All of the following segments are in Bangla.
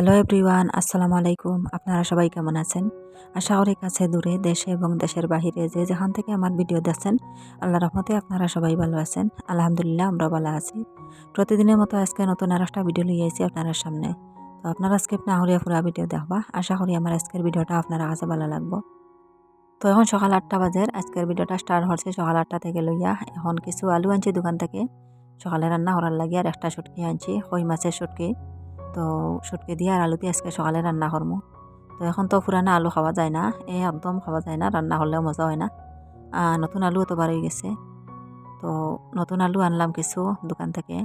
হ্যালো এভরিওয়ান আসসালামু আলাইকুম আপনারা সবাই কেমন আছেন? আশা করি কাছে দূরে, দেশে এবং দেশের বাহিরে যে যেখান থেকে আমার ভিডিও দেখছেন, আল্লাহ রহমতে আপনারা সবাই ভালো আছেন। আলহামদুলিল্লাহ আমরা ভালো আছি। প্রতিদিনের মতো আজকে নতুন আর একটা ভিডিও লিয়ে আইছি আপনার সামনে। তো আপনারা স্কিপ না হরিয়া ভিডিও দেখবা। আশা করি আমার আজকের ভিডিওটা আপনারা কাছে ভালো লাগবো। তো এখন সকাল আটটা বাজে, আজকের ভিডিওটা স্টার্ট হচ্ছে সকাল আটটা থেকে লইয়া। এখন কিছু আলু আনছি দোকান থেকে। সকালে রান্না করার লাগিয়ে আর একটা সুটকি আনছি, কই মাছের সুটকি তো সুটকে দিয়ে আর আলু দিয়ে আজকে সকালে রান্না করব তো এখন তো পুরানা আলু খাওয়া যায় না, এ একদম খাওয়া যায় না, রান্না করলেও মজা হয় না। নতুন আলু তো বার হয়ে গেছে। তো নতুন আলু আনলাম কিছু দোকান থেকে,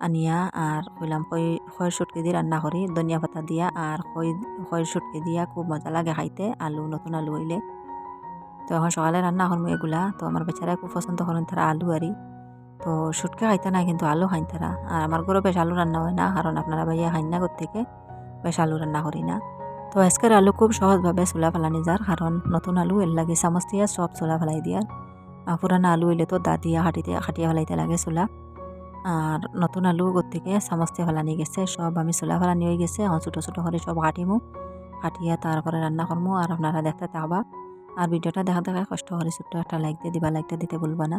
আনিয়া আর কইলাম কই, খয়ের সুটকে দিয়ে রান্না করি, ধনিয়া পাতা দিয়া আর খই, খয়ের সুটকে দিয়া খুব মজা লাগে খাইতে, আলু, নতুন আলু হইলে। তো এখন সকালে রান্না করব এগুলা, তো আমার বেচারাই খুব পছন্দ করেন তারা আলু আরি। তো সুটকে খাইতে না কিন্তু আলু খাইন তারা। আর আমার ঘরে বেশ আলু রান্না হয় না কারণ আপনারা ভাইয়া খাইন না থেকে বেশ আলু রান্না করি না। তো আজকের আলু খুব সহজভাবে চুলা ফেলানি যার কারণ নতুন আলু এর লাগে চামচ দিয়া সব চোলা ফেলাই দিয়ার পুরানা আলু হইলে তো দা দিয়া হাঁটিতে, খাটিয়া ফেলাইতে লাগে চোলা। আর নতুন আলু গতিকে চামচ দিয়ে ফেলানি গেছে সব আমি চোলা ফেলানি হয়ে গেছে। এখন ছোটো ছোটো করে সব কাটিমু। কাটিয়া তারপরে রান্না করব আর আপনারা দেখতে থাকবা আর ভিডিওটা দেখা দেখা কষ্ট করে ছোট্ট একটা লাইক দিয়ে দিবা লাইকটা দিতে বলবা না।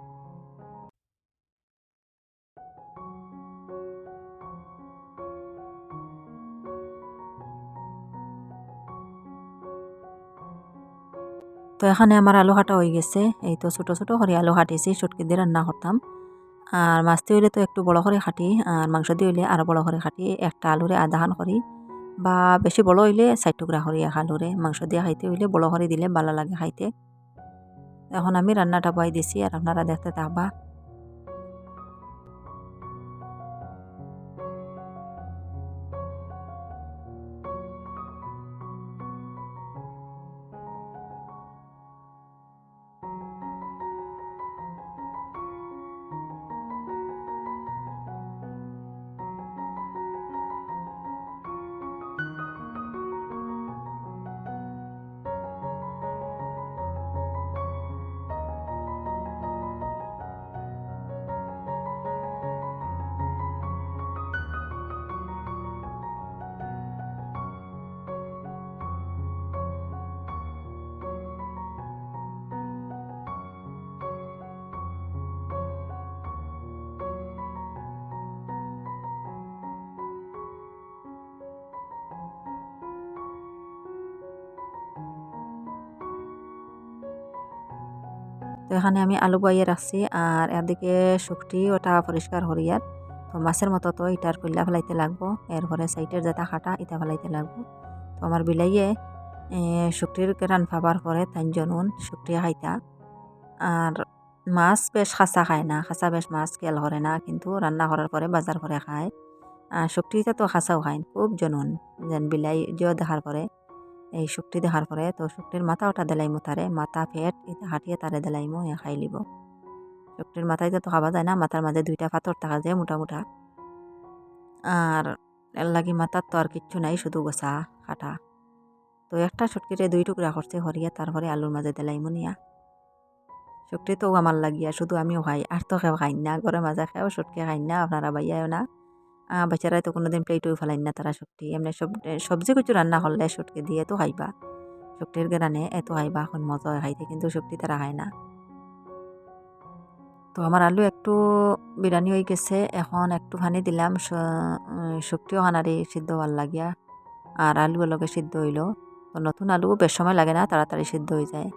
তো এখানে আমার আলু কাটা হয়ে গেছে। এই তো ছোটো ছোটো করে আলু কাটিছি চটকি দিয়ে রান্না করতাম। আর মাছটি হইলে তো একটু বড় করে খাটি আর মাংস দিয়ে হইলে আরও বড় করে খাটি একটা আলুরে আধা হান করি, বা বেশি বড় হইলে ষাট টুকরা করি এক আলুরে। মাংস দিয়ে খাইতে হইলে বড় করে দিলে ভালো লাগে খাইতে। এখন আমি রান্নাটা পাই দিছি, আর আপনারা দেখতে থাকবা। তো এখানে আমি আলু বাইয়ে রাখছি আর এদিকে শুকটি ওটা পরিষ্কার হরিয়ার। তো মাছের মতো তো ইটার পিল্লা ফেলাইতে লাগবো। এরপরে সাইটের যেটা খাটা ইটা ফেলাইতে লাগবো। তো আমার বিলাইয়ে শুকটির কেরান ফাবার পরে তাই জনুন শুকটি খাইতা আর মাছ বেশ খাঁচা খায় না, খাঁচা বেশ মাছ কেল করে না, কিন্তু রান্না করার পরে বাজার করে খায়। আর শুকটিতে তো খাঁচাও খায় খুব জনুন, যেন বিলাই জিও দেখার পরে। এই শুকটি দেখার পরে তো শুকটির মাথা ওটা দেলাইমো তারে, মাথা ফেট, এটা হাঁটিয়ে তারে দেলাইমো, এ খাই লিব। শুকটির মাথায় তো খাওয়া যায় না, মাথার মাঝে দুইটা পাথর থাকা যায় মোটা মোটা। আর এর লাগি মাথার তো আর কিচ্ছু নাই, শুধু গোসা কাটা তো একটা শুটকিরে দুই টুকরা করছে হরিয়া, তারপরে আলুর মাঝে দেলাইমো নিয়া। শুকটি তো আমার লাগিয়া, শুধু আমিও খাই, আর তো খেও খাই না ঘরে মাঝে খেও শুটকি খাই না, আপনারা বাইয়াও না। বাচ্চারাই তো কোনোদিন প্লেটও ফেলাই না তারা শুটকি এমনি সব সবজি কিছু রান্না করলে শুটকি দিয়ে তো খাইবা শুকটির গ্রানে এত খাইবা এখন মজা হয় খাইতে কিন্তু শুকটি তারা খায় না। তো আমার আলু একটু বিরিয়ানি হয়ে গেছে, এখন একটু পানি দিলাম শুকটিও খানারি সিদ্ধ হওয়ার লাগিয়া। আর আলু লগে সিদ্ধ হইল। তো নতুন আলু বেশ সময় লাগে না, তাড়াতাড়ি সিদ্ধ হয়ে যায়।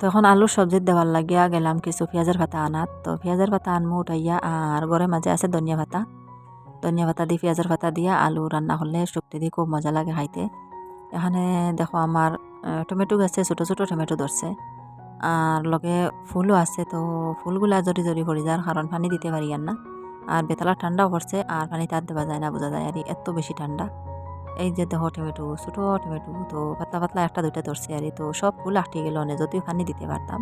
তখন আলু সবজির দেওয়ার লাগিয়া গেলাম কিছু পেঁয়াজের ভাতা আনাত। তো পেঁয়াজের পাতা আনমু উঠাইয়া, আর ঘরের মাঝে আছে ধনিয়া ভাতা। ধনিয়া ভাতা দিয়ে পেঁয়াজের ভাতা দিয়া আলু রান্না করলে শুক্তি দিয়ে খুব মজা লাগে খাইতে। এখানে দেখো আমার টমেটো গাছে ছোটো ছোটো টমেটো ধরছে। আর লগে ফুলও আছে, তো ফুলগুলা জড়ি জড়ি পড়ে যার কারণ পানি দিতে পারি আর না। আর বেতলা ঠান্ডাও পড়ছে, আর পানি তার দেওয়া যায় না, বোঝা যায় আর এত বেশি ঠান্ডা। এই যে দেখো টমেটো, ছোট টমেটো, তো পাতলা পাতলা একটা দুইটা ধরছে আর তো সব ফুল আটকে গেল অনে যদিও পানি দিতে পারতাম।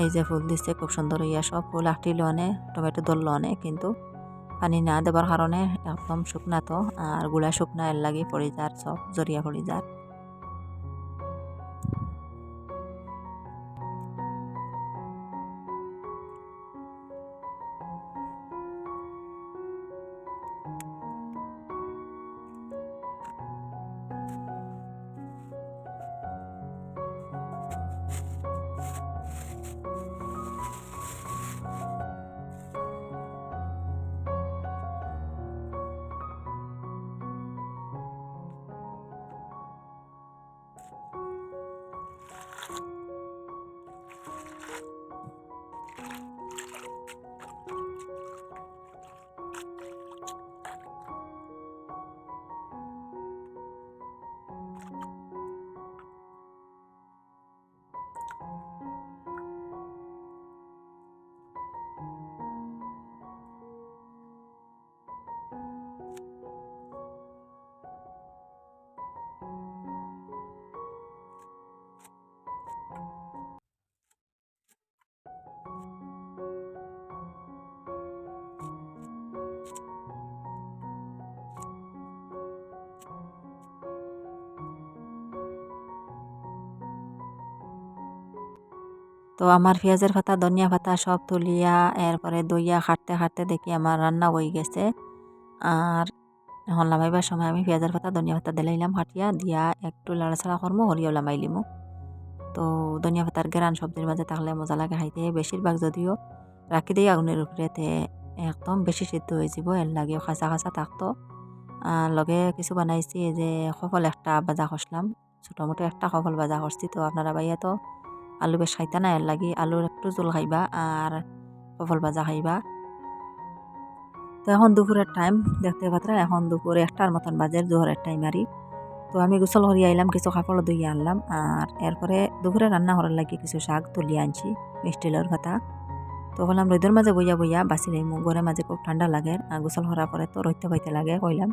এই যে ফুল দিচ্ছে, খুব সুন্দর হইয়া সব ফুল আটটিল অনে, টমেটো ধরল অনে, কিন্তু পানি না দেবার কারণে একদম শুকনা তো, আরগুলা শুকনা এর লাগে পড়ে যার, সব জড়িয়া পড়ে যার। তো আমার পেঁয়াজের পাতা, ধনিয়া পাতা সব তুলিয়া এরপরে দইয়া খাটতে খাটতে দেখি আমার রান্না হয়ে গেছে। আর এখন লামাইবার সময় আমি পেঁয়াজের পাতা, ধনিয়া পাতা দিলাইলাম হাটিয়া দিয়া একটু লাড়াছাড়া করমু হরিয়াও লামাইলিমু তো ধনিয়া পাতার গেরান সবজির মাঝে থাকলে মজা লাগে খাইতে, বেশিরভাগ যদিও রাখি দিই আগুনের উপরেতে, একদম বেশি সিদ্ধ হয়ে যাব এর লাগেও খাঁচা খাঁচা থাকতো। লগে কিছু বানাইছি যে সফল একটা বাজা করছিলাম ছোটো মোটো একটা সফল বাজা করছি তো আপনারা বাইয়া তো আলু বেশ খাইতা না, এর লাগি আলুর একটু জোল খাইবা আর সফল ভাজা খাইবা। তো এখন দুপুরের টাইম দেখতে পাত্রা, এখন দুপুরে একটার মতন বাজের জোহরের টাইম আরই। তো আমি গোসল হরি আইলাম, কিছু কাপড় ধুইয়া আনলাম আর এরপরে দুপুরে রান্না করার লাগি কিছু শাক তুলিয়ে আনছি মিষ্টিলের ভাতা তো বললাম, রোদের মাঝে বইয়া বইয়া বাঁচি লাইমু ঘরের মাঝে খুব ঠান্ডা লাগে আর গোসল করার পরে তো রৈত্যা পাইতে লাগে, কইলাম।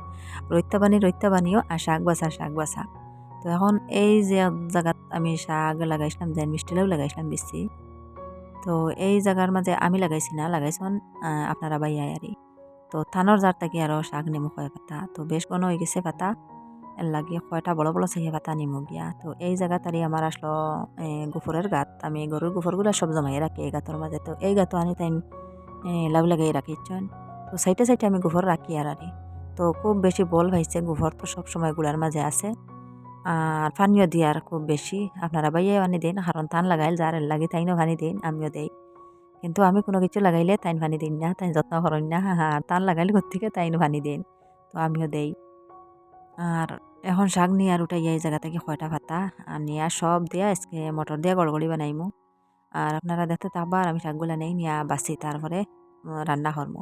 রৈত্যা বানি রৈত্যা বানিও আর শাক বাসা শাক বাসা তো এখন এই যে জায়গাত আমি শাক লাগাইছিলাম, যে মিষ্টিলেও লাগাইছিলাম বেশি। তো এই জায়গার মাঝে আমি লাগাইছি না, লাগাইছন আপনারা বাইয়া আরি তো থানোর জার থাকি আরও শাক নেমু কয় পাতা। তো বেশ ঘন হয়ে গেছে পাতা। লাগে কয়টা বড় বড় চাহিয়ে পাতা নিমু গিয়া। তো এই জায়গাটারি আমার আসলো গোফরের গাত। আমি গরুর গোফরগুলো সব জমাই রাখি এই গাতর মাঝে। তো এই গাতো আনি তাই লাভ লাগাই রাখিছেন তো সাইটে সাইটে আমি গোফর রাখি আর আরি তো খুব বেশি বল ভাইছে, গোফর তো সব সময় গুড়ার মাঝে আছে। আর পানিও দিয়ার খুব বেশি। আপনারা বাইয়ে পানি দিন কারণ তান লাগাইল, যার লাগে তাইনও পানি দিন, আমিও দেই। কিন্তু আমি কোনো কিছু লাগাইলে তাইন পানি দিন না তাই যত্ন করেন না আর তান লাগাইলে থেকে তাইনও পানি দিন, তো আমিও দেই। আর এখন শাক নিয়ে আর উঠাইয়া এই জায়গা থেকে কয়টা ভাতা, আর নিয়ে সব দিয়া আজকে মটর দিয়া গড়গড়ি বানাইমু। আর আপনারা দেখতে থাকবার আমি শাকগুলা নেই, নিয়ে বাসি, তারপরে রান্না করমু।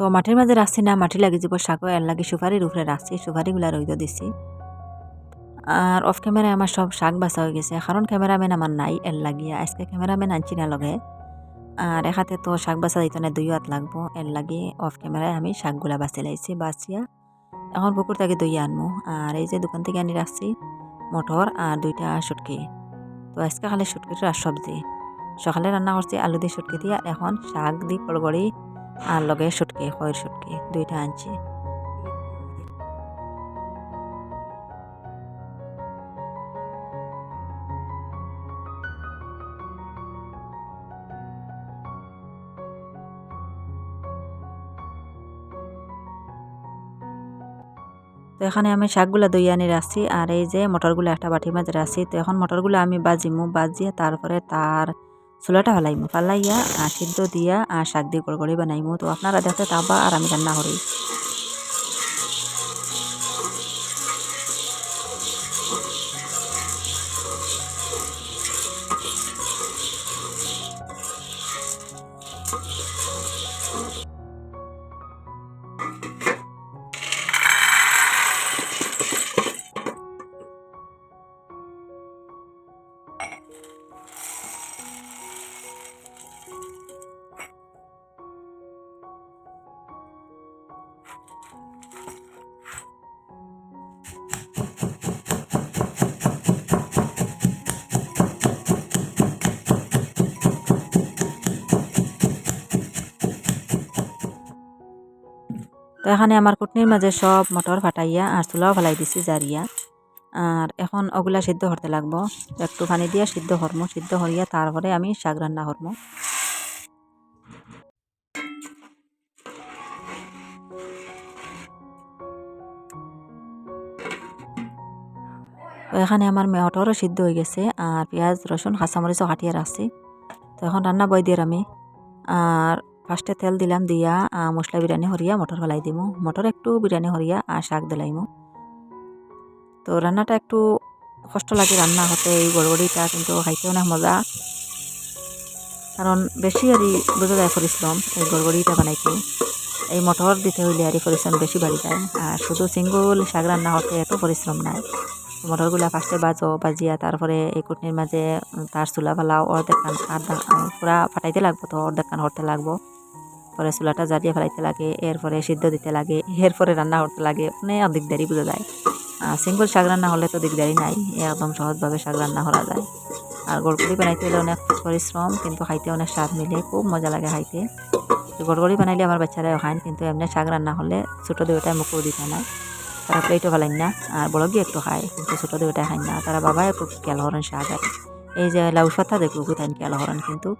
তো মাটির মাঝে রাখছি না মাটি লাগি যাব শাক এর লাগে সুপারির উপরে রাখছি সুপারিগুলা রইদ দিছি। আর অফ ক্যামেরায় আমার সব শাক বাসা হয়ে গেছে, কারণ ক্যামেরাম্যান আমার নাই এর লাগিয়া, আজকে ক্যামেরাম্যান আনছি না লগে। আর এখাতে তো শাক বাসা দিত না, দুই হাত লাগবো, এর লাগে অফ ক্যামেরায় আমি শাকগুলা বাঁচি লাইছি বাঁচিয়া এখন পুকুর থেকে দই আনব আর এই যে দোকান থেকে আনি রাখছি, মটর আর দুইটা সুটকি তো আজকে খালি সুটকিটা আর সবজি। সকালে রান্না করছি আলু দিয়ে সুটকি দিয়ে এখন শাক দিয়ে কড়গড়ি আর লগে সুটকি, খয়ের সুটকি, দুইটা আনছি। তো এখানে আমি শাকগুলো দই আনি রাখছি আর এই যে মটরগুলো একটা বাটির মাঝে রাখছি, তো এখন মটরগুলো আমি বাজিমু, বাজিয়ে তারপরে তার চুলাটা ফালাইমু ফালাইয়া সিদ্ধ দিয়া আর শাক দিয়ে গড়গড়ি বানাইমো। তো আপনারা দেখতে তাবা আর আমি রান্না করি। এখানে আমার কুটনির মাঝে সব মটর ফাটাইয়া আর চুলাও ফেলাই দিছি জারিয়া। আর এখন ওগুলা সিদ্ধ করতে লাগবো। একটু পানি দিয়া সিদ্ধ হরমো সিদ্ধ হরিয়া তারপরে আমি শাক রান্না করব এখানে আমার মটরও সিদ্ধ হয়ে গেছে আর পেঁয়াজ, রসুন, কাঁচামরিচও কাটিয়ে রাখছি। তো এখন রান্না বই দিয়ে আমি আর ফার্স্টে তেল দিলাম দিয়া মশলা বিরিয়ানি হরিয়া, মটর ফেলাই দিমু। মটর একটু বিরিয়ানি হরিয়া, আর শাক দিলাইমু। তো রান্নাটা একটু কষ্ট লাগে রান্না হতে, এই গড়গড়িটা কিন্তু খাইতে অনেক মজা। কারণ বেশি আর বোঝা যায় পরিশ্রম, এই গড়গড়িটা বানাইতে। এই মটর দিতে হইলে আর পরিশ্রম বেশি বাড়ি যায়। আর শুধু সিঙ্গুল শাক রান্না হতে এত পরিশ্রম নাই। মটরগুলা ফার্স্টে বাজো বাজিয়া তারপরে এই কুটনির মাঝে তার চুলা ফেলাও, অর্ধেক পুরা ফাটাইতে লাগবো তো, অর্ধেক কান হরতে লাগবো। পরে চুলাটা জ্বালিয়ে ফেলাইতে লাগে, এরপরে সিদ্ধ দিতে লাগে, এরপরে রান্না করতে লাগে অনেক দিকদারি বোঝা যায়। আর সিম্পল শাক রান্না হলে তো দিকদারি নাই একদম সহজভাবে শাক রান্না করা যায়। আর গড়গড়ি বানাইতে হলে অনেক পরিশ্রম, কিন্তু খাইতে অনেক স্বাদ মিলে, খুব মজা লাগে খাইতে। গড়গড়ি বানাইলে আমার বাচ্চারাও খায়, কিন্তু এমনি শাক রান্না হলে ছোটো দুটাই মুখেও দিতে নাই তারা প্লেটও ফেলাইন না, আর বড় গিয়ে একটু খায়, কিন্তু ছোটো দুটাই খায় না। তারা বাবাই খুব খেয়াল করেন শাক আর। এই যে লাউ পাতা দেখব তাই খেয়াল করেন কিন্তু?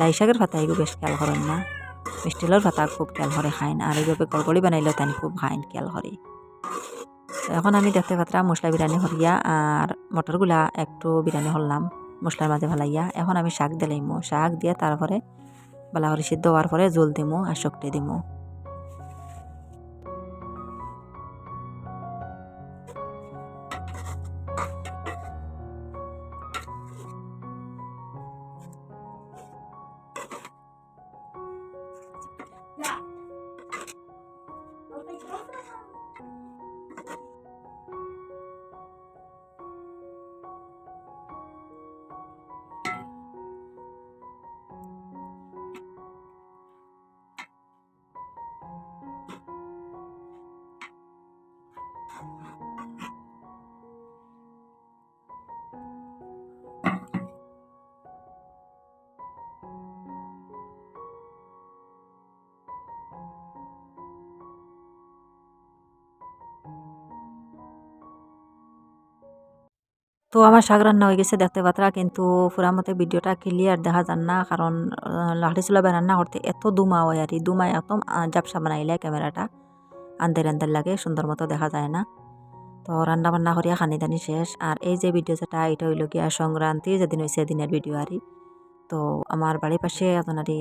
লাই শাকের পাতা এগুলো বেশ খেয়াল করেন না। মিষ্টিলার ভাতা খুব খেয়াল করে খাইন আর এইভাবে গড়গড়ি বানাইলেও তাই খুব খাইন খেয়াল করে এখন আমি দেখতে পাত্রা মশলা বিরিয়ানি হরিয়া আর মটরগুলা একটু বিরিয়ানি হরলাম মশলার মাঝে ভালাইয়া এখন আমি শাক দিলাইমো, শাক দিয়ে তারপরে বালা করে সিদ্ধ হওয়ার পরে জল দিমো আর শক্তি দিমু। তো আমার শাক রান্না হয়ে গেছে দেখতে পাত্রা কিন্তু পুরা মতে ভিডিওটা ক্লিয়ার দেখা যান না কারণ লাহড়ি চুলাবে রান্না করতে এত দুমা হয় আর একদম আহ, জাপসা বানাইলে ক্যামেরাটা আন্দের আন্দের লাগে সুন্দর মতো দেখা যায় না। তো রান্না বান্না করিয়া খানি দানি শেষ। আর এই যে ভিডিও যেটা এটা হইল গিয়া সংক্রান্তি যেদিন হয়েছে দিনের ভিডিও আরই। তো আমার বাড়ির পাশে আপনারই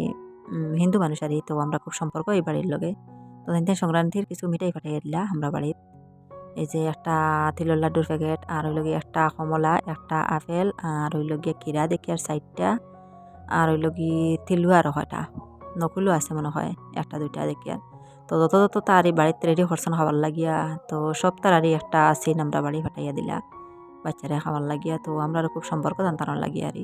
হিন্দু মানুষ আরই তো আমরা খুব সম্পর্ক এই বাড়ির লগে। তো দিন সংক্রান্তির কিছু মিঠাই পাঠাইয়া দিলা আমরা বাড়ির। এই যে একটা তিলের লাড্ডুর প্যাকেট আর হইল গিয়ে একটা কমলা, একটা আপেল আর হইল গিয়ে কিরা দেখি আর সাইডটা আর হইল গিয়ে তিলু আর হয়টা নকুলও আছে মনে হয়, একটা, দুইটা দেখি আর তো যত যত তারই বাড়িতে রেডি করছেন খাবার লাগিয়া। তো সব তার তারারই একটা সিন আমরা বাড়ি ফাটাইয়া দিলা বাচ্চারা খাবার লাগিয়া। তো আমরা খুব সম্পর্ক জানতাম লাগিয়া আর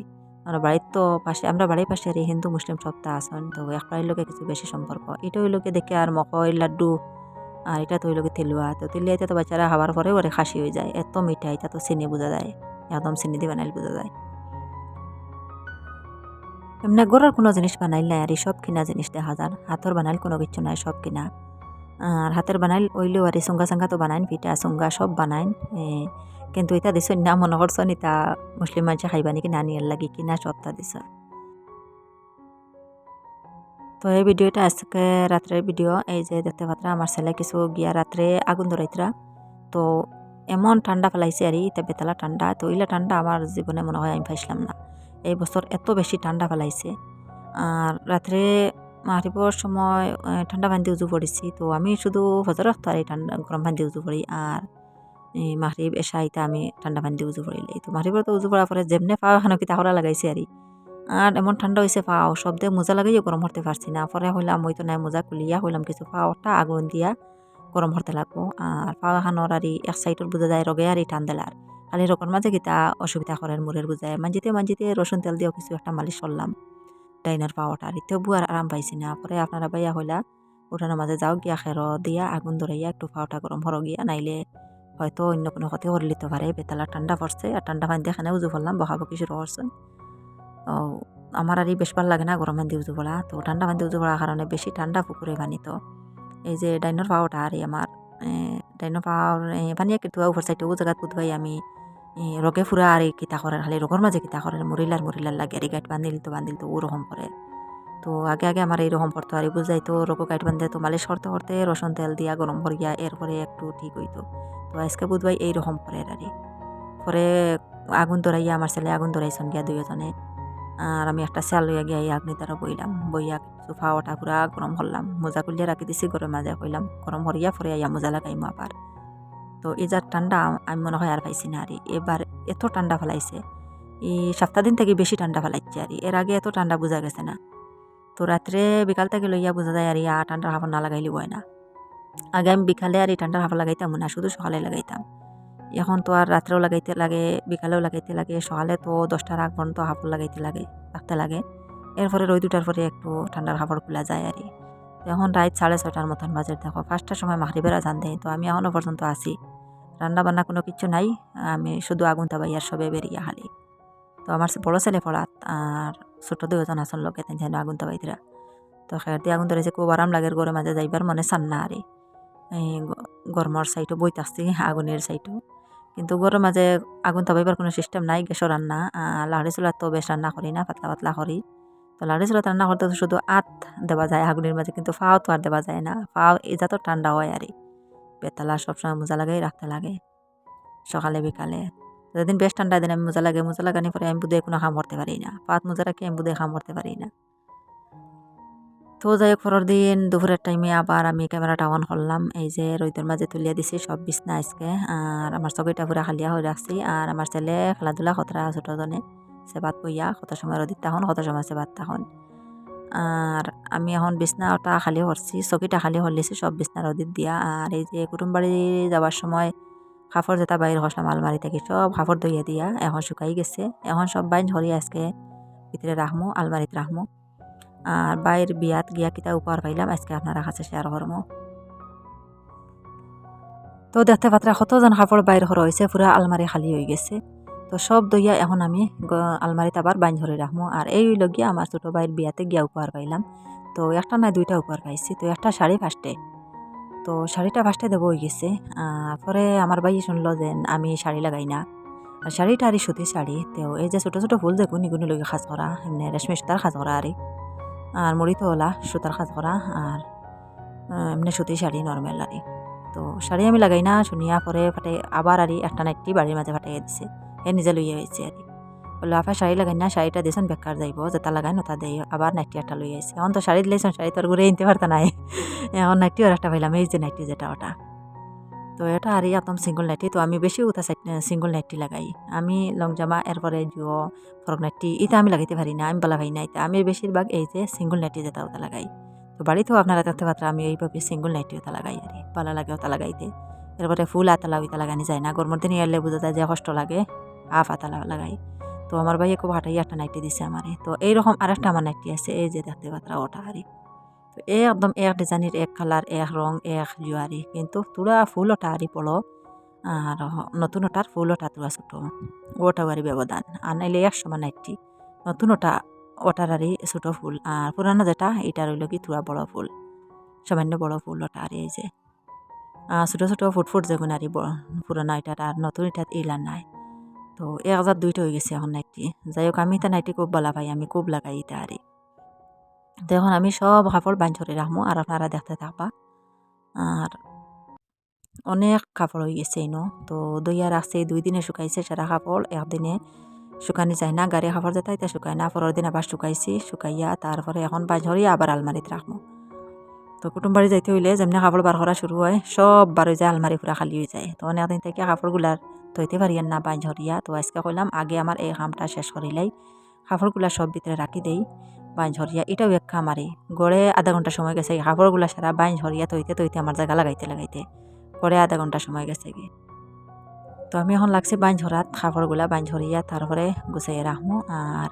আমরা বাড়ির তো পাশে আমরা বাড়ির পাশে আর হিন্দু মুসলিম সবটা আসন তো একবারের লোকে কিছু বেশি সম্পর্ক এটা হইল গিয়ে দেখে আর মকই লাড্ডু আর এটা তো হইল তেলুয়া। তো তেলিয়াতে তো বাচ্চারা খাবার পরে ওরে খাসি হয়ে যায়। এত মিঠা এটা তো চিনি বোঝা যায়। একদম চিনি দিয়ে বানাইলে বোঝা যায়। এমনি গড়ার কোনো জিনিস বানাইল নাই আর সব কিনা জিনিস দেখা যান হাতর বানাইল কোনো কিছু নাই, সব কিনা। আর হাতের বানাইল ওইলেও আর সুঙ্গা সাঙ্গা তো বানাইন, পিঠা সুঙ্গা সব বানাইন। কিন্তু এটা দিছ না, মনে করছেন এটা মুসলিম মানুষে খাইবা নাকি নানি এর লাগি কিনা সবটা দিছ। তো এই ভিডিওটা আজকে রাত্রের ভিডিও। এই যে দেখতে পাত্রা আমার ছেলে কিছু গিয়া রাত্রে আগুন ধরাইতরা। তো এমন ঠান্ডা ফেলাইছে আর এটা বেতালা ঠান্ডা। তো ইলা ঠান্ডা আমার জীবনে মনে হয় আমি পাইছিলাম না। এই বছর এত বেশি ঠান্ডা ফেলাইছে। আর রাত্রে মারিবর সময় ঠান্ডা দিয়ে উজু পড়েছি। তো আমি শুধু হজরত আর এই ঠান্ডা, গরম দিয়ে উজু পড়ি। আর এই মাহরিব এসা ইতা আমি ঠান্ডা দিয়ে উজু পড়িলে তো মাহরিবর তো উজু পড়ার পরে যেমনে পাও এখানে কিতা করা লাগাইছে আর আর এমন ঠান্ডা হয়েছে পাও সব দিয়ে মোজা লাগাইও গরম হতে পারছি না। পরে হইলাম ওই তো নাই মোজা খুলিয়া হইলাম কিছু পাওটা আগুন দিয়া গরম হতে লাগবো। আর পাও এখানোর আর এক সাইডের বোঝা যায় রগে আর এই ঠান্ডালার খালি রকম মাঝে কিতা অসুবিধা করেন মুরের বুঝায়। মাঝিতে মাঝিতে রসুন তেল দিয়েও কিছু একটা মালিশ করলাম। ডাইনার পাওয়াটা আর তবু আর আরাম পাইছি না। পরে আপনারা বাইয়া হইলা উঠানোর মাঝে যাও গিয়া খেরো দিয়া আগুন ধরাইয়া একটু ফাওটা গরম হরো গিয়া, নাইলে হয়তো অন্য কোনো ক্ষতি করে লিতে পারে। বেতালা ঠান্ডা পড়ছে, আর ঠান্ডা পানি দিয়ে খানে উজু করলাম, বকাবকি শুরু করছেন। আমার আর বেশ ভালো লাগে না গরম পানি দিয়ে উজু তো ঠান্ডা পানি দিয়ে উজু করার কারণে বেশি ঠান্ডা পুকুরে পানি তো। এই যে ডাইনোর পাওয়াটা আর আমার ডাইনোর পাওয়ার পানি একটু উপর সাইডে ও জায়গাত পুতবাই আমি রগে ফুরা আর কিতা করে খালি রোগর মাঝে কিতা করে মরিলার মরিলার লাগে আর গাইট বান্ধিল তো বান্ধিল তো ওরকম করে তো আগে আগে আমার এইরকম পড়তো আর বুঝাই তো রোগ গাইট বান্ধে তো মালিশ করতে করতে রসুন তেল দিয়া গরম করিয়া এরপরে একটু ঠিক হইতো তো। আজকে বুধবাই এইরকম করে আর। পরে আগুন ধরাইয়া আমার ছেলে আগুন ধরাইছেন গিয়া দুইজনে আর আমি একটা চাল লইয়া গিয়া আগ্নি দ্বারা বইলাম। বইয়া সোফা ওটা পুরা গরম করলাম মোজা খুলিয়া রাখি দিছি গরম মাঝে কইলাম গরম করিয়া পরে ইয়া মোজা লাগাইমো আবার। তো এই যার ঠান্ডা, আমি মনে হয় আর পাইছি না আরে। এবার এত ঠান্ডা ফেলাইছে। এই সপ্তাহ দিন থেকে বেশি ঠান্ডা ফেলাইছে আর। এর আগে এত ঠান্ডা বোঝা গেছে না। তো রাত্রে বিকাল থেকে লইয়া বোঝা যায় আর ইয়া ঠান্ডা হাফ না লাগাইলি হয় না। আগে আমি বিকালে আর এই ঠান্ডার হাফ লাগাইতাম না, শুধু সকালে লাগাইতাম। এখন তো আর রাত্রেও লাগাইতে লাগে, বিকালেও লাগাইতে লাগে, সকালে তো দশটার আগ পর্যন্ত হাফড় লাগাইতে লাগে, রাখতে লাগে। এরপরে রই দুটার পরে একটু ঠান্ডার হাফড় খোলা যায় আর এখন রাত সাড়ে ছয়টার মতন বাজে, দেখো পাঁচটার সময় মাহরিবেরা জান দেয়, তো আমি এখনও পর্যন্ত আছি। রান্না বান্না কোনো কিছু নাই, আমি শুধু আগুন তাবাইয়ার সবে বেরিয়ে হালি তো আমার বড় ছেলে পড়াত, আর ছোটো দুজন আসন লোকে যেন আগুন তাবাইতরা তো খের দিয়ে আগুন ধরেছে খুব আরাম লাগে গরমে মাঝে, যাইবার মনে চান না আরে এই গরমর সাইডও বইতে আসছি আগুনের সাইডও কিন্তু গরম মাঝে আগুন তাবাইবার কোনো সিস্টেম নাই, গ্যাসও রান্না লাহড়ি চুলার তো বেশ রান্না করি না, পাতলা পাতলা করি। তো লাহড়ি চুলাত রান্না করতে তো শুধু আত দেওয়া যায়, আগুনের মাঝে কিন্তু ফাও তো আর দেওয়া যায় না, ফাও এই তো ঠান্ডা হয় আর বেতালা সবসময় মোজা লাগাই, রাখতে লাগে, সকালে, বিকালে। যেদিন বেশ ঠান্ডা দিন আমি মোজা লাগে মোজা লাগানি পরে আমি বুধে কোনো কাম করতে পারি না, পাত মোজা রাখি, আমি বুধে কাম করতে পারি না। তো যাই হোক, পরের দিন দুপুরের টাইমে আবার আমি ক্যামেরাটা অন করলাম। এই যে রোদের মাঝে তুলিয়া দিছি সব বিছনা আজকে। আর আমার চকিটা পুরা খালিয়া হয়ে রাখছি। আর আমার ছেলে খেলাধুলা খতরা ছোটজনে সে ভাত বইয়া কত সময় রোদিত তখন কত সময় সে ভাত তখন আর আমি এখন বিছনাটা খালি করছি চকিটা খালি হলিছি সব বিছনা রোদিত দিয়া। আর এই যে কুটুম বাড়ি যাওয়ার সময় কাপড় যেটা বাইর করছিলাম, আলমারি থেকে সব কাপড় ধুইয়া দিয়া এখন শুকাই গেছে। এখন সব বাইন ধরি আজকে ভিতরে রাখমু, আলমারিতে রাখমু। আর বাইর বিয়াত গিয়া কিতা উপহার পাইলাম, আজকে আপনারা কাছে শেয়ার করমু। তো দেখতে পাত্রা, কতজন কাপড় বাইর করা হয়েছে পুরা আলমারি খালি হয়ে গেছে। তো সব দইয়া এখন আমি আলমারিতে আবার বাইন ধরে রাখব আর এই লগিয়া আমার ছোটো ভাইয়ের বিয়াতে গিয়া উপহার পাইলাম। তো একটা না দুইটা উপহার পাইছি, তো একটা শাড়ি ফার্স্টে। তো শাড়িটা ফার্স্টে দেবো হয়ে গেছে। পরে আমার ভাই শুনলো যে আমি শাড়ি লাগাই না। আর শাড়িটা আর সুতির শাড়ি। তো এই যে ছোটো ছোটো ফুল দেখুন এগুলো লগে সাজ করা, এমনি রেশমি সুতার সাজ করা আর আর মুড়ি তো ওলা সুতার সাজ করা আর এমনি সুতির শাড়ি নর্মাল আর তো শাড়ি আমি লাগাই না শুনিয়া পরে ফাটে, আবার আর একটা নাইটি বাড়ির মাঝে ফাটাইয়া দিছে। এ নিজে লইয়া হয়েছে আর বলে আপা, শাড়ি লাগাই না, শাড়িটা দিয়েছেন, বেকার যাইব, যেটা লাগাই নতা দেই, আবার নাইটি একটা লই আইছে। এখন তো শাড়ি দিলেছেন, শাড়ি তো আর ঘুরে আনতে পারতা নাই। এখন নাইটি আর একটা পাইলাম, এই যে নাইটি যেটা ওটা। তো এটা আর একদম সিঙ্গল নাইটি তো আমি বেশি উঠা সিঙ্গল নাইটি লাগাই। আমি লং জামা এরপরে জিও ফরক নাইটি এটা আমি লাগাইতে পারি না, আমি বলা ভাই না এটা আমি বেশিরভাগ এই যে সিঙ্গল নাইটি যেটা ওটা লাগাই। তো বাড়িতেও আপনারা দেখতে পাত্রা আমি এইভাবে সিঙ্গল নাইটি ওটা লাগাই আর ভালো লাগে ওটা লাগাইতে। এরপরে ফুল আতলা ওইটা লাগানি যায় না। গরমের দিনে এলে বোঝা যায় যে কষ্ট লাগে হাফ আতলা লাগাই। তো আমার ভাইয়ে খুব হাঁটাই একটা নাইটি দিছে আমারে। তো এইরকম আরেকটা আমার নাইটি আছে, এই যে দেখতে পাত্রা ওটা আরি তো এই একদম এক ডিজাইনের এক কালার, এক রং, এক জুয়ারি। কিন্তু তুলা ফুল ওটা আরি পড়ো আর নতুন ওটার ফুল ওটা তুলা ছোটো। ওটাও আরি ব্যবধান। আর নাইলে এক সমান নাইটি নতুন ওটা ওটার আরি ছোটো ফুল। আর পুরানো যেটা, এটা রইল কি তুলা বড় ফুল। সামান্য বড় ফুল ওটা আর এই যে। ছোটো ছোটো ফুট ফুট যেগুন আরি পুরানো এটার, আর নতুন এটাত ইলার নাই। তো এক হাজার দুইটা হয়ে গেছে এখন নাইটি যাই হোক, আমি এটা নাইটি খুব বলা পাই আমি খুব লাগাই এটা আরে তো এখন আমি সব কাপড় বান ধরে রাখব আর আপনারা দেখতে থাকবা। আর অনেক কাপড় হয়ে গেছে এনো তো দইয়া রাখছে দুই দিনে শুকাইছে সেটা কাপড়, একদিনে শুকানি যায় না গাড়ি কাপড় যেটা এটা শুকায় না, পরের দিন আবার শুকাইছি, শুকাইয়া তারপরে এখন ধরিয়া আবার আলমারিতে রাখব। তো কুটুম বাড়ি যাইতে হইলে যেমনি কাপড় বার করা শুরু হয়, সব বার হয়ে যায়, আলমারি পুরা খালি হয়ে যায়। তো অনেকদিন থেকে কাপড়গুলার ধইতে পারি না বান ঝরিয়া তো আজকে কইলাম, আগে আমার এই কামটা শেষ করিলাই, কাপড়গুলা সব ভিতরে রাখি দেই। বাইন ঝরিয়া, এটাও এক খামারি। গড়ে আধা ঘণ্টা সময় গেছে কাপড়গুলা সারা বাইন ঝরিয়া তৈতে তৈতে আমার জায়গা লাগাইতে লাগাইতে, গড়ে আধা ঘণ্টা সময় গেছে কি তো আমি এখন লাগছে বাইন ঝরাত কাপড়গুলা বাইন ঝরিয়া তারপরে গুছাইয়া রাখব আর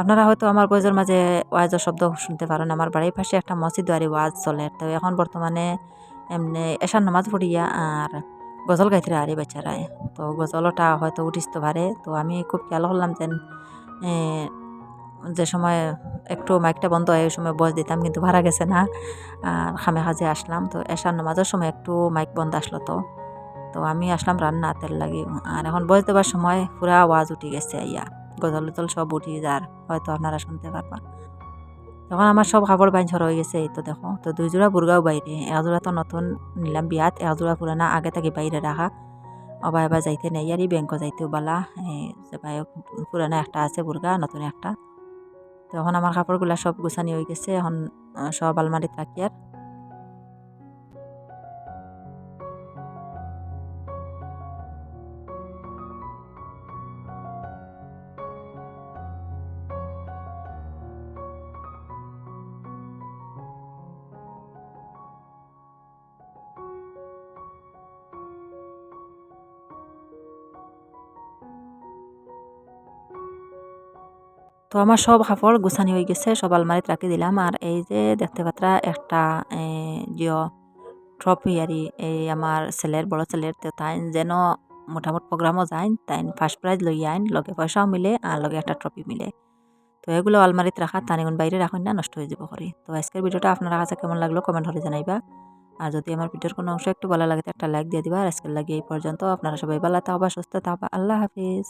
আপনারা হয়তো আমার বয়সের মাঝে ওয়াজের শব্দ শুনতে পারেন। আমার বাড়ির পাশে একটা মসজিদ বাড়ি ওয়াজ চলে। তো এখন বর্তমানে এমনি এসার নামাজ পড়িয়া আর গজল গাইতে আরে বেচারায়। তো গজলটা হয়তো উঠিসতে পারে। তো আমি খুব খেয়াল করলাম যে যে সময় একটু মাইকটা বন্ধ হয়, ওই সময় বয়স দিতাম, কিন্তু ভাড়া গেছে না। আর খামে খাজে আসলাম, তো এসার নামাজের সময় একটু মাইক বন্ধ আসলো তো। তো আমি আসলাম রান্না তেল লাগি। আর এখন বয়স দেবার সময় পুরা আওয়াজ উঠে গেছে ইয়া গজল টজল সব উঠি যার, হয়তো আপনারা শুনতে পারবা তখন আমার সব খাবার বাইন ছড় হয়ে গেছে, এই তো দেখো। তো দুই জোড়া বুর্গাও বাইরে এক জোড়া তো নতুন নিলাম বিয়াত এক জোড়া পুরানা আগে থেকে বাইরে রাখা। অবা এবার যাইতে নেই, আর ব্যাংক যাইতেও বালা। যে পুরানা একটা আছে বুর্গা, নতুন একটা। তো এখন আমার কাপড়গুলা সব গুছানি হয়ে গেছে এখন সব আলমারিতে রাখি আর। তো আমার সব কাপড় গুছানি হয়ে গেছে, সব আলমারিত রাখি দিলাম। আর এই যে দেখতে পাত্রা একটা জিও ট্রফি আর এই আমার ছেলের, বড় ছেলের তো তাই যেন মোটামুটি প্রোগ্রামও যায়, তাই ফার্স্ট প্রাইজ লই আইন, লগে পয়সাও মিলে আর লগে একটা ট্রফি মিলে। তো এগুলো আলমারিত রাখা তানিগুন বাইরে রাখুন না, নষ্ট হয়ে যাব করি তো আজকের ভিডিওটা আপনার কাছে কেমন লাগল কমেন্ট করে জানাইবা। আর যদি আমার ভিডিওর কোনো অংশ একটু ভালো লাগে একটা লাইক দিয়ে দিবা। আর আজকের লাগে এই পর্যন্ত। আপনারা সবাই ভালো থাকবা, সুস্থ থাকবা। আল্লাহ হাফিজ।